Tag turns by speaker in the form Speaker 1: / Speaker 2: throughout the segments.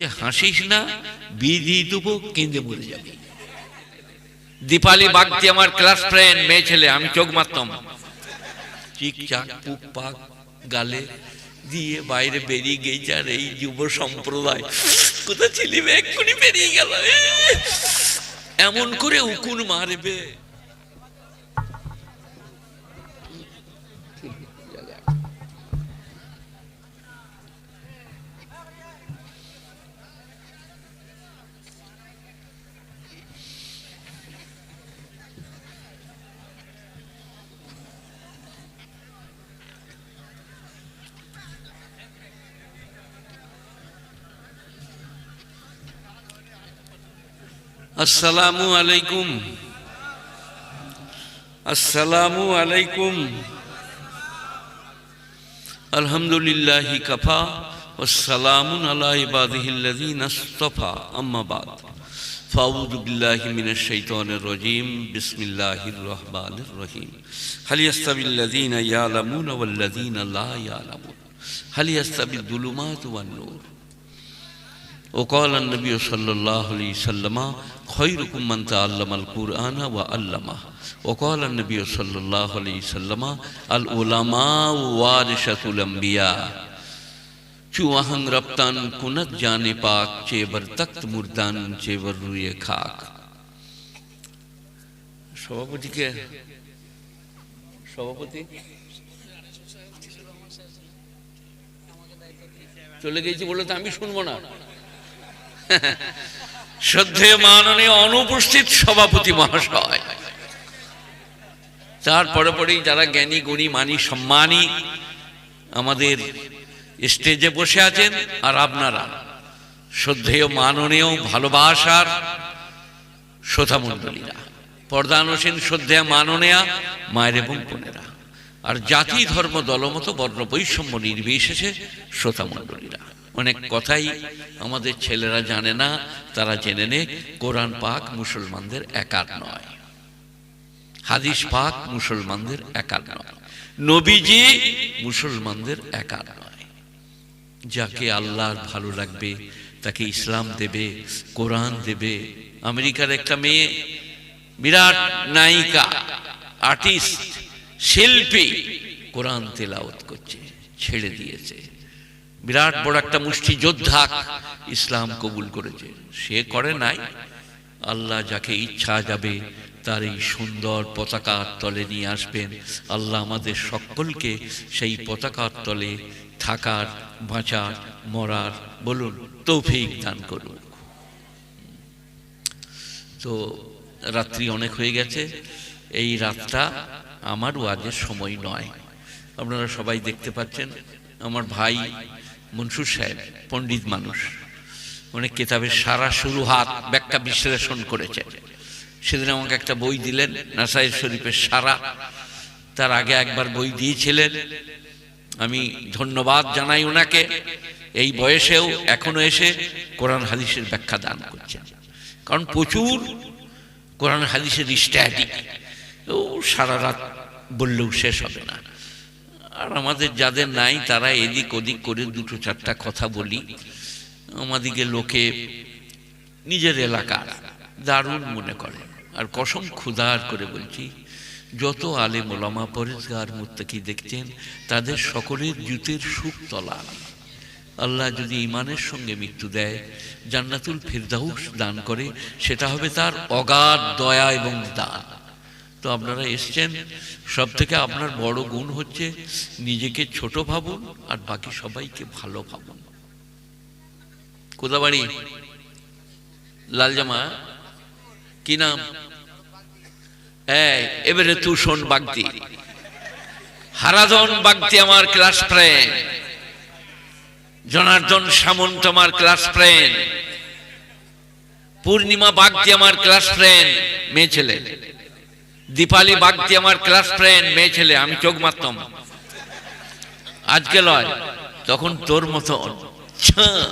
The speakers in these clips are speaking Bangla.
Speaker 1: যে হাসিস না, বিধি দেবো কেঁদে মরে যাবে। দীপালি বাগদি আমার ক্লাস ফ্রেন্ড মেয়ে ছেলে, আমি চোখ মারতাম। চিক চাক পুক পাক গালে দিয়ে বাইরে বেরিয়ে গেছে আর এই যুব সম্প্রদায়, কোথায় ছিলি? এক্ষুনি বেরিয়ে গেল এমন করে উকুন মারবে। আসসালামু আলাইকুম। আসসালামু আলাইকুম। আলহামদুলিল্লাহি কাফা ওয়াসসালামুন আলা ইবাদিহিল্লাযীনা ইসতাফা আম্মা বাদ। ফাউযু বিল্লাহি মিনাশ শাইতানির রাজীম। বিসমিল্লাহির রহমানির রহিম। হাল ইয়াস্তাবিল্লাযীনা ইয়ালামুনা ওয়াল্লাযীনা লা ইয়ালামুন। হাল ইয়াস্তাবিদ দুলুমাতু ওয়ান নূর وقال النبي صلى الله عليه وسلم خيركم من تعلم القرآن وعلمه وقال النبي صلى الله عليه وسلم العلماء وارثة الأنبياء چوہنگ ربتان کنت جانے پاک چیور تخت مردان چیور روئے خاک সভাপতি কে সভাপতি চলে গেছি বলে তো আমি শুনব না শ্রদ্ধেয় মাননীয় অনুপস্থিত সভাপতি মহাশয়। তারপরে পরেই যারা জ্ঞানী, গুণী, মানি, সম্মানী আমাদের স্টেজে বসে আছেন, আর আপনারা শ্রদ্ধেয় মাননীয় ভালোবাসার শ্রোতামণ্ডলীরা। পর্দানসীন শ্রদ্ধেয় মাননীয়া মায়ের এবং বোনেরা। আর জাতি, ধর্ম, দলমত, বর্ণ, বৈষম্য নির্বিশেষে শ্রোতামণ্ডলীরা। অনেক কথাই আমাদের ছেলেরা জানে না, তারা জেনে নে কোরআন পাক মুসলমানদের একার নয়। হাদিস পাক মুসলমানদের একার নয়। নবীজি মুসলমানদের একার নয়। যাকে আল্লাহর ভালো লাগবে, তাকে ইসলাম দেবে, কোরআন দেবে। আমেরিকার একটা মেয়ে, বিরাট নায়িকা, আর্টিস্ট, শিল্পী কোরআন তেলাওত করছে, ছেড়ে দিয়েছে। বিরাট বড় একটা মুষ্টি যোদ্ধা ইসলাম কবুল করেছে। সে করে নাই। আল্লাহ যাকে ইচ্ছা যাবে, তার এই সুন্দর পতাকার তলে নিয়ে আসবেন। আল্লাহ আমাদের সকলকে সেই পতাকার তলে থাকার, বাঁচার, মরার বলুন তৌফিক দান করুন। তো রাত্রি অনেক হয়ে গেছে। এই রাতটা আমার ওয়াজের সময় নয়। আপনারা সবাই দেখতে পাচ্ছেন, আমার ভাই মনসুর সাহেব, পণ্ডিত মানুষ। অনেক কেতাবের সারা শুরু হাত ব্যাখ্যা বিশ্লেষণ করেছে। সেদিন আমাকে একটা বই দিলেন নাসাইর শরীফের সারা। তার আগে একবার বই দিয়েছিলেন। আমি ধন্যবাদ জানাই ওনাকে এই বয়সেও এখনও এসে কোরআন হাদিসের ব্যাখ্যা দান করছেন। কারণ প্রচুর কোরআন হাদিসের স্ট্যাটি ও সারা রাত বললেও শেষ হবে না। আর আমাদের যাদের নাই, তারা এদিক ওদিক করে দুটো চারটা কথা বলি। আমাদিকে লোকে নিজের এলাকার দারুণ মনে করে। আর কসম ক্ষুধার করে বলছি, যত আলে মোলামা পরেজগার মুত্তাকি দেখছেন, তাদের সকলের জুতের সুখ তলা। আল্লাহ যদি ইমানের সঙ্গে মৃত্যু দেয়, জান্নাতুল ফিরদাউস দান করে, সেটা হবে তার অগাধ দয়া এবং দান। তো আপনারা এসছেন। সব থেকে আপনার বড় গুণ হচ্ছে নিজেকে ছোট ভাবুন আর বাকি সবাইকে ভালো ভাবুন। কোদাবাড়ি। লাল জামা কি নাম? এই, এবারে শোন বাগদি। হারাধন বাগদি আমার ক্লাস ফ্রেন্ড। জনার্দন সামন্ত আমার ক্লাস ফ্রেন্ড। পূর্ণিমা বাগদি আমার ক্লাস ফ্রেন্ড মেয়ে ছেলে। দীপালি বাগদি আমার ক্লাস ফ্রেন্ড মেয়ে ছেলে, আমি চোখ মারতাম। আজকে লয়, তখন তোর মতন ছাঁ।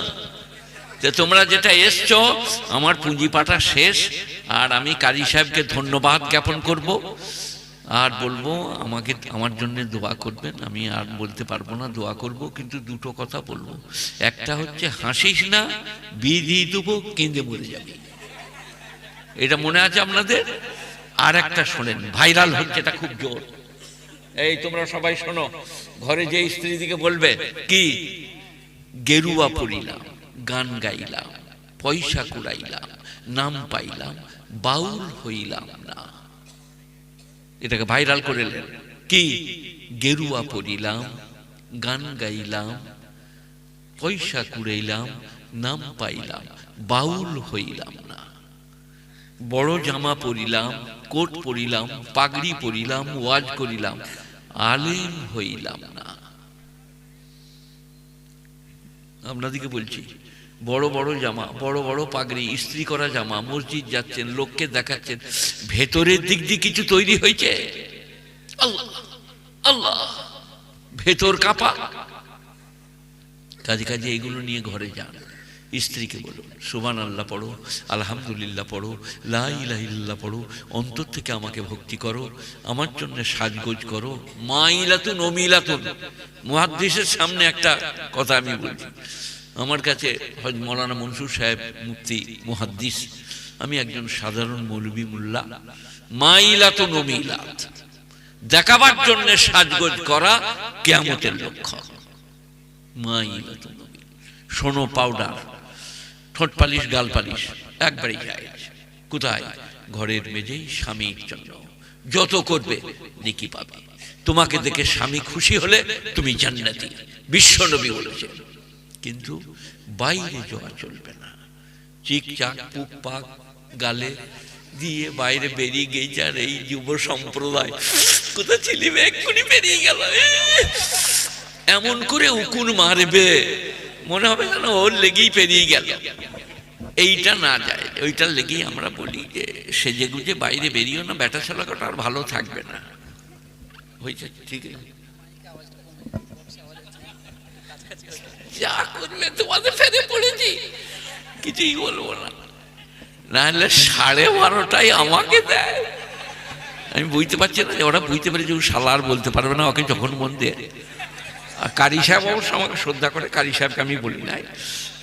Speaker 1: যে তোমরা যেটা এসছো, আমার পুঁজি পাটা শেষ, আর আমি কাজী সাহেবকে ধন্যবাদ জ্ঞাপন করব। আর বলব, আমাকে, আমার জন্য দোয়া করবেন, আমি আর বলতে পারব না, দোয়া করব, কিন্তু দুটো কথা বলব। একটা হচ্ছে, হাসিস না বিয়ে দিয়ে দেবো কেঁদে মরে যাবি। এটা মনে আছে আপনাদের? আর একটা শোনেন, ভাইরাল হচ্ছে এটা খুব জোর। এই তোমরা সবাই শোনো, ঘরে যে স্ত্রী দিকে বলবে, কি? গেরুয়া পড়িলাম, গান গাইলাম, পয়সা কুড়াইলাম, নাম পাইলাম, বাউল হইলাম না। এটাকে ভাইরাল করে কি? গেরুয়া পড়িলাম, গান গাইলাম, পয়সা কুড়াইলাম, নাম পাইলাম, বাউল হইলাম বড় জামা পরিলাম, কোট পরিলাম, পাগড়ি পরিলাম, ওয়াজ করিলাম, আলেম হইলাম না। আপনাদিকে বলছি, বড় বড় জামা, বড় বড় পাগড়ি, ইস্ত্রি করা জামা, মসজিদ যাচ্ছেন, লোককে দেখাচ্ছেন, ভেতরের দিক দিয়ে কিছু তৈরি হয়েছে? আল্লাহ আল্লাহ, ভেতর কাপা। কাজে কাজে এগুলো নিয়ে ঘরে যান। স্ত্রীকে বলো সুবান আল্লাহ পড়ো, আলহামদুলিল্লাহ পড়ো লাইলাহিল্লাহ পড়ো, অন্তর থেকে আমাকে ভক্তি করো, আমার জন্য সাজগোজ করো, মাইলাতুন অমিলাতুন মহাদ্দেশের সামনে একটা কথা আমি বলছি। আমার কাছে হজ মৌলানা মনসুর সাহেব মুক্তি মুহাদ্দিস। আমি একজন সাধারণ মৌলবী মোল্লা। মাইলাতুন অমিলাত দেখাবার জন্য সাজগোজ করা কেয়ামতের লক্ষ্য। অমিলাত সোনো পাউডার। ঠোঁট পালিশ, গাল পালিশ, একবারই যায়। কোথায়? ঘরের মেঝেই স্বামীর জন্য যত করবে, নিকি পাবে। তোমাকে দেখে স্বামী খুশি হলে তুমি জান্নাতি, বিশ্বনবী বলেছেন কিন্তু বাইরে যাওয়া চলবে না। চিক চাক পুক পাক গালে দিয়ে বাইরে বেরিয়ে গেছে আর এই যুব সম্প্রদায়। কোথায় ছিলি? এক্ষুনি বেরিয়ে গেল। এমন করে উকুন মারবে। মনে হবে যেন ওর লেগেই পেরিয়ে গেল। এইটা না যায়। ওইটার লেগেই আমরা বলি যে সেজে গুজে বাইরে বেরিয়েও না, ব্যাটা ছেলাকাটা আর ভালো থাকবে না। হয়েছে ঠিক আছে। যা তোমাদের পড়েছি। কিছুই বলব না। নাহলে সাড়ে বারোটায় আমাকে দেয়। আমি বুঝতে পারছি না ওরা বুঝতে পারে যে আর বলতে পারবে না, ওকে যখন মন দেয়। আর কারি সাহেব অবশ্য আমাকে শ্রদ্ধা করে, কারি সাহেবকে আমি বলি নাই।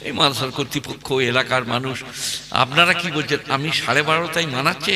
Speaker 1: এই মাদ্রাসার কর্তৃপক্ষ, এলাকার মানুষ, আপনারা কি বলছেন? আমি সাড়ে বারোটায় মানাচ্ছে?